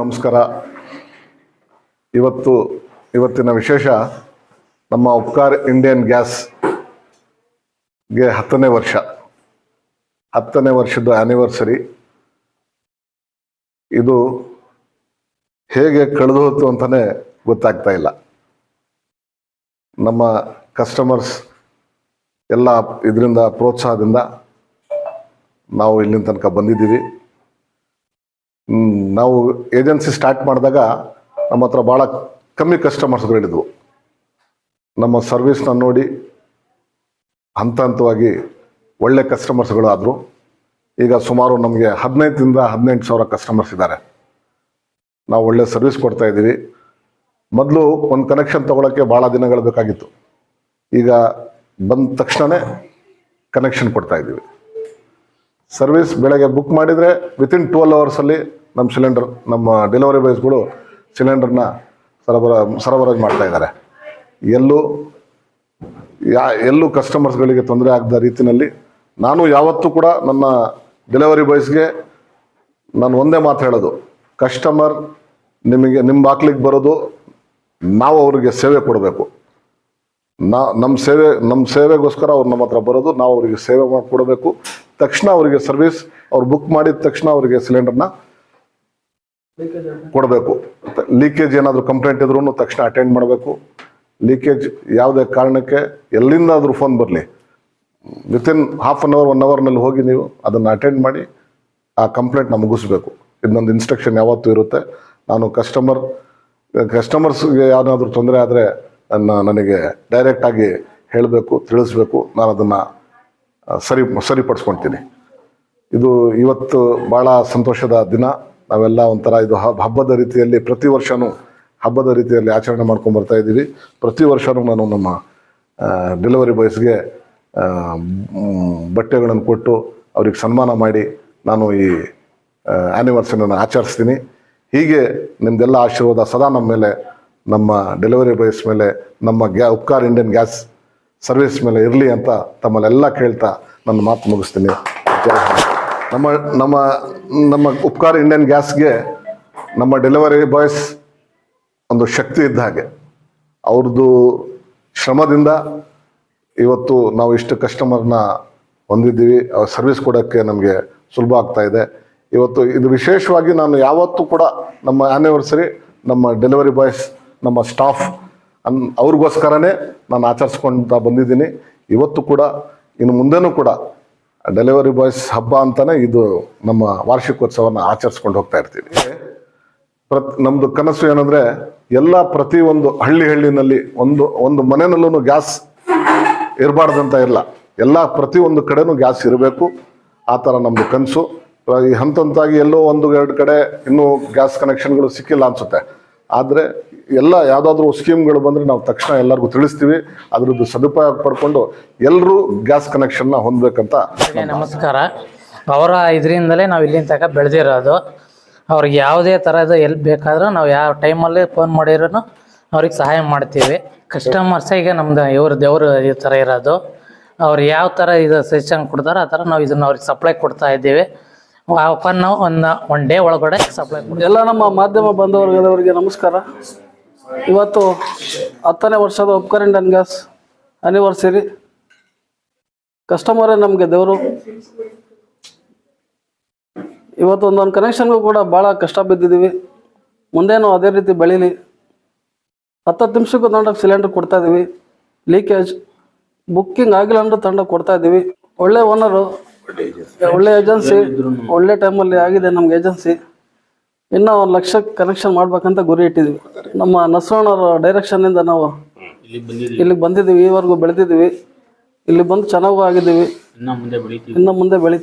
ನಮಸ್ಕಾರ. ಇವತ್ತು, ಇವತ್ತಿನ ವಿಶೇಷ ನಮ್ಮ ಉಪ್ಕಾರ್ ಇಂಡಿಯನ್ ಗ್ಯಾಸ್ಗೆ ಹತ್ತನೇ ವರ್ಷ. ಹತ್ತನೇ ವರ್ಷದ ಆ್ಯನಿವರ್ಸರಿ ಇದು ಹೇಗೆ ಕಳೆದು ಹೋಯ್ತು ಅಂತಲೇ ಗೊತ್ತಾಗ್ತಾ ಇಲ್ಲ. ನಮ್ಮ ಕಸ್ಟಮರ್ಸ್ ಎಲ್ಲ ಇದರಿಂದ ಪ್ರೋತ್ಸಾಹದಿಂದ ನಾವು ಇಲ್ಲಿನ ತನಕ ಬಂದಿದ್ದೀವಿ. ನಾವು ಏಜೆನ್ಸಿ ಸ್ಟಾರ್ಟ್ ಮಾಡಿದಾಗ ನಮ್ಮ ಹತ್ರ ಭಾಳ ಕಮ್ಮಿ ಕಸ್ಟಮರ್ಸ್ಗಳಿದ್ವು ನಮ್ಮ ಸರ್ವಿಸ್ನ ನೋಡಿ ಹಂತ ಹಂತವಾಗಿ ಒಳ್ಳೆ ಕಸ್ಟಮರ್ಸ್ಗಳು ಆದರು. ಈಗ ಸುಮಾರು ನಮಗೆ ಹದಿನೈದರಿಂದ ಹದಿನೆಂಟು ಸಾವಿರ ಕಸ್ಟಮರ್ಸ್ ಇದ್ದಾರೆ. ನಾವು ಒಳ್ಳೆ ಸರ್ವಿಸ್ ಕೊಡ್ತಾ ಇದ್ದೀವಿ. ಮೊದಲು ಒಂದು ಕನೆಕ್ಷನ್ ತೊಗೊಳಕ್ಕೆ ಭಾಳ ದಿನಗಳು ಬೇಕಾಗಿತ್ತು. ಈಗ ಬಂದ ತಕ್ಷಣವೇ ಕನೆಕ್ಷನ್ ಕೊಡ್ತಾ ಇದ್ದೀವಿ. ಸರ್ವಿಸ್ ಬೆಳಗ್ಗೆ ಬುಕ್ ಮಾಡಿದರೆ ವಿತಿನ್ ಟ್ವೆಲ್ ಅವರ್ಸಲ್ಲಿ ನಮ್ಮ ಸಿಲಿಂಡರ್, ನಮ್ಮ ಡೆಲಿವರಿ ಬಾಯ್ಸ್ಗಳು ಸಿಲಿಂಡರ್ನ ಸರಬರಾ, ಸರಬರಾಜು ಮಾಡ್ತಾ ಇದ್ದಾರೆ. ಎಲ್ಲೂ ಯಾ, ಎಲ್ಲೂ ಕಸ್ಟಮರ್ಸ್ಗಳಿಗೆ ತೊಂದರೆ ಆಗದ ರೀತಿಯಲ್ಲಿ ನಾನು ಯಾವತ್ತೂ ಕೂಡ ನನ್ನ ಡೆಲಿವರಿ ಬಾಯ್ಸ್ಗೆ ನಾನು ಒಂದೇ ಮಾತು ಹೇಳೋದು. ಕಸ್ಟಮರ್ ನಿಮಗೆ, ನಿಮ್ಮ ಬಾಕ್ಲಿಗೆ ಬರೋದು ನಾವು ಅವರಿಗೆ ಸೇವೆ ಕೊಡಬೇಕು. ನಾ, ನಮ್ಮ ಸೇವೆ, ನಮ್ಮ ಸೇವೆಗೋಸ್ಕರ ಅವ್ರು ನಮ್ಮ ಹತ್ರ ಬರೋದು, ನಾವು ಅವರಿಗೆ ಸೇವೆ ಮಾಡಿ ಕೊಡಬೇಕು ತಕ್ಷಣ ಅವರಿಗೆ ಸರ್ವಿಸ್ ಅವ್ರು ಬುಕ್ ಮಾಡಿದ ತಕ್ಷಣ ಅವರಿಗೆ ಸಿಲಿಂಡರ್ನ ಕೊಡಬೇಕು. ಲೀಕೇಜ್ ಏನಾದರೂ ಕಂಪ್ಲೇಂಟ್ ಇದ್ರೂ ತಕ್ಷಣ ಅಟೆಂಡ್ ಮಾಡಬೇಕು. ಲೀಕೇಜ್ ಯಾವುದೇ ಕಾರಣಕ್ಕೆ ಎಲ್ಲಿಂದಾದರೂ ಫೋನ್ ಬರಲಿ. Within half an hour one ಅವರ್ನಲ್ಲಿ ಹೋಗಿ ನೀವು ಅದನ್ನು ಅಟೆಂಡ್ ಮಾಡಿ ಆ ಕಂಪ್ಲೇಂಟ್ನ ಮುಗಿಸ್ಬೇಕು. ಇದೊಂದು ಇನ್ಸ್ಟ್ರಕ್ಷನ್ ಯಾವತ್ತೂ ಇರುತ್ತೆ. ನಾನು ಕಸ್ಟಮರ್ ಕಸ್ಟಮರ್ಸ್ಗೆ ಏನಾದರೂ ತೊಂದರೆ ಆದರೆ ನನ್ನ, ನನಗೆ ಡೈರೆಕ್ಟಾಗಿ ಹೇಳಬೇಕು, ತಿಳಿಸ್ಬೇಕು. ನಾನು ಅದನ್ನು ಸರಿ, ಸರಿಪಡಿಸ್ಕೊಳ್ತೀನಿ. ಇದು ಇವತ್ತು ಭಾಳ ಸಂತೋಷದ ದಿನ. ನಾವೆಲ್ಲ ಒಂಥರ ಇದು ಹಬ್- ಹಬ್ಬದ ರೀತಿಯಲ್ಲಿ ಪ್ರತಿ ವರ್ಷವೂ ಹಬ್ಬದ ರೀತಿಯಲ್ಲಿ ಆಚರಣೆ ಮಾಡ್ಕೊಂಡು ಬರ್ತಾ ಇದ್ದೀವಿ. ಪ್ರತಿ ವರ್ಷವೂ ನಾನು ನಮ್ಮ ಡೆಲಿವರಿ ಬಾಯ್ಸ್ಗೆ ಬಟ್ಟೆಗಳನ್ನು ಕೊಟ್ಟು ಅವ್ರಿಗೆ ಸನ್ಮಾನ ಮಾಡಿ ನಾನು ಈ ಆ್ಯನಿವರ್ಸರಿನ ಆಚರಿಸ್ತೀನಿ. ಹೀಗೆ ನಿಮ್ಮದೆಲ್ಲ ಆಶೀರ್ವಾದ ಸದಾ ನಮ್ಮ ಮೇಲೆ, ನಮ್ಮ ಡೆಲಿವರಿ ಬಾಯ್ಸ್ ಮೇಲೆ, ನಮ್ಮ ಗ್ಯಾ, ಉಪ್ಕಾರ್ ಇಂಡಿಯನ್ ಗ್ಯಾಸ್ ಸರ್ವಿಸ್ ಮೇಲೆ ಇರಲಿ ಅಂತ ತಮ್ಮಲ್ಲೆಲ್ಲ ಕೇಳ್ತಾ ನನ್ನ ಮಾತು ಮುಗಿಸ್ತೀನಿ. ಜಯ. ನಮ್ಮ ನಮ್ಮ ನಮ್ಮ ಉಪಕಾರ ಇಂಡಿಯನ್ ಗ್ಯಾಸ್ಗೆ ನಮ್ಮ ಡೆಲಿವರಿ ಬಾಯ್ಸ್ ಒಂದು ಶಕ್ತಿ ಇದ್ದ ಹಾಗೆ. ಅವ್ರದ್ದು ಶ್ರಮದಿಂದ ಇವತ್ತು ನಾವು ಇಷ್ಟು ಕಸ್ಟಮರ್ನ ಹೊಂದಿದ್ದೀವಿ. ಅವ್ರ ಸರ್ವಿಸ್ ಕೊಡೋಕ್ಕೆ ನಮಗೆ ಸುಲಭ ಆಗ್ತಾ ಇದೆ. ಇವತ್ತು ಇದು ವಿಶೇಷವಾಗಿ ನಾನು ಯಾವತ್ತೂ ಕೂಡ ನಮ್ಮ ಆ್ಯನಿವರ್ಸರಿ ನಮ್ಮ ಡೆಲಿವರಿ ಬಾಯ್ಸ್ ನಮ್ಮ ಸ್ಟಾಫ್ ಅನ್ ಅವ್ರಿಗೋಸ್ಕರನೇ ನಾನು ಆಚರಿಸ್ಕೊಳ್ತಾ ಬಂದಿದ್ದೀನಿ. ಇವತ್ತು ಕೂಡ, ಇನ್ನು ಮುಂದೆನೂ ಕೂಡ ಡೆಲಿವರಿ ಬಾಯ್ಸ್ ಹಬ್ಬ ಅಂತಲೇ ಇದು ನಮ್ಮ ವಾರ್ಷಿಕೋತ್ಸವನ ಆಚರಿಸ್ಕೊಂಡು ಹೋಗ್ತಾ ಇರ್ತೀವಿ. ಪ್ರತ್ ನಮ್ಮದು ಕನಸು ಏನಂದರೆ ಎಲ್ಲ ಪ್ರತಿಯೊಂದು ಹಳ್ಳಿ ಹಳ್ಳಿನಲ್ಲಿ ಒಂದು ಒಂದು ಮನೆಯಲ್ಲೂ ಗ್ಯಾಸ್ ಇರಬಾರ್ದಂತ ಇಲ್ಲ. ಎಲ್ಲ ಪ್ರತಿಯೊಂದು ಕಡೆನೂ ಗ್ಯಾಸ್ ಇರಬೇಕು. ಆ ಥರ ನಮ್ಮದು ಕನಸು. ಈ ಹಂತ ಹಂತಾಗಿ ಎಲ್ಲೋ ಒಂದು ಎರಡು ಕಡೆ ಇನ್ನೂ ಗ್ಯಾಸ್ ಕನೆಕ್ಷನ್ಗಳು ಸಿಕ್ಕಿಲ್ಲ ಅನಿಸುತ್ತೆ. ಆದರೆ ಎಲ್ಲ ಯಾವುದಾದ್ರೂ ಸ್ಕೀಮ್ಗಳು ಬಂದರೆ ನಾವು ತಕ್ಷಣ ಎಲ್ಲರಿಗೂ ತಿಳಿಸ್ತೀವಿ. ಅದರದ್ದು ಸದುಪಯೋಗ ಪಡ್ಕೊಂಡು ಎಲ್ಲರೂ ಗ್ಯಾಸ್ ಕನೆಕ್ಷನ್ನ ಹೊಂದಬೇಕಂತ ನಮಸ್ಕಾರ. ಅವರ ಇದರಿಂದಲೇ ನಾವು ಇಲ್ಲಿನ ತನಕ ಬೆಳೆದಿರೋದು. ಅವ್ರಿಗೆ ಯಾವುದೇ ಥರದ ಎಲ್ಲಿ ಬೇಕಾದರೂ ನಾವು ಯಾವ ಟೈಮಲ್ಲಿ ಫೋನ್ ಮಾಡಿರೋ ಅವ್ರಿಗೆ ಸಹಾಯ ಮಾಡ್ತೀವಿ. ಕಸ್ಟಮರ್ಸಿಗೆ ನಮ್ದು ಇವ್ರ ದೇವರು ಈ ಥರ ಇರೋದು. ಅವ್ರು ಯಾವ ಥರ ಇದು ಸಜೆಷನ್ ಕೊಡ್ತಾರೋ ಆ ಥರ ನಾವು ಇದನ್ನು ಅವ್ರಿಗೆ ಸಪ್ಲೈ ಕೊಡ್ತಾ ಇದ್ದೀವಿ. ಒನ್ ಡೇ ಒಳಗಡೆ ಸಪ್ಲೈ ಎಲ್ಲ ನಮ್ಮ ಮಾಧ್ಯಮ ಬಂಧುವರ್ಗದವರಿಗೆ ನಮಸ್ಕಾರ. ಇವತ್ತು ಹತ್ತನೇ ವರ್ಷದ ಉಪ್ಕರ್ ಇಂಡನ್ ಗ್ಯಾಸ್ ಆನಿವರ್ಸರಿ ಕಸ್ಟಮರೇ ನಮಗೆ ದೇವರು? ಇವತ್ತು ಒಂದೊಂದು ಕನೆಕ್ಷನ್ಗೂ ಕೂಡ ಭಾಳ ಕಷ್ಟ ಬಿದ್ದಿದ್ದೀವಿ ಮುಂದೇನು ಅದೇ ರೀತಿ ಬೆಳೀಲಿ. ಹತ್ತು ನಿಮಿಷಕ್ಕೂ ತಂಡ ಸಿಲಿಂಡರ್ ಕೊಡ್ತಾ ಇದ್ದೀವಿ ಲೀಕೇಜ್ ಬುಕ್ಕಿಂಗ್ ಆಗಿಲ್ಲ ಅಂದ್ರೆ ತಂಡ ಕೊಡ್ತಾ ಇದ್ದೀವಿ ಒಳ್ಳೆ ಓನರು ಒಳ್ಳೆ ಏಜೆನ್ಸಿ ಒಳ್ಳೆ ಟೈಮಲ್ಲಿ ಆಗಿದೆ ನಮ್ಗೆ ಏಜೆನ್ಸಿ ಇನ್ನೂ ಒಂದು ಲಕ್ಷ ಕನೆಕ್ಷನ್ ಮಾಡ್ಬೇಕಂತ ಗುರಿ ಇಟ್ಟಿದ್ವಿ. ನಮ್ಮ ನಸವಣ್ಣವ್ರ ಡೈರೆಕ್ಷನ್ನಿಂದ ನಾವು ಇಲ್ಲಿಗೆ ಬಂದಿದ್ದೀವಿ ಈವರೆಗೂ ಬೆಳೆದಿದ್ದೀವಿ ಇಲ್ಲಿ ಬಂದು ಚೆನ್ನಾಗೂ ಆಗಿದ್ದೀವಿ ಇನ್ನು ಮುಂದೆ ಬೆಳಿತೀವಿ.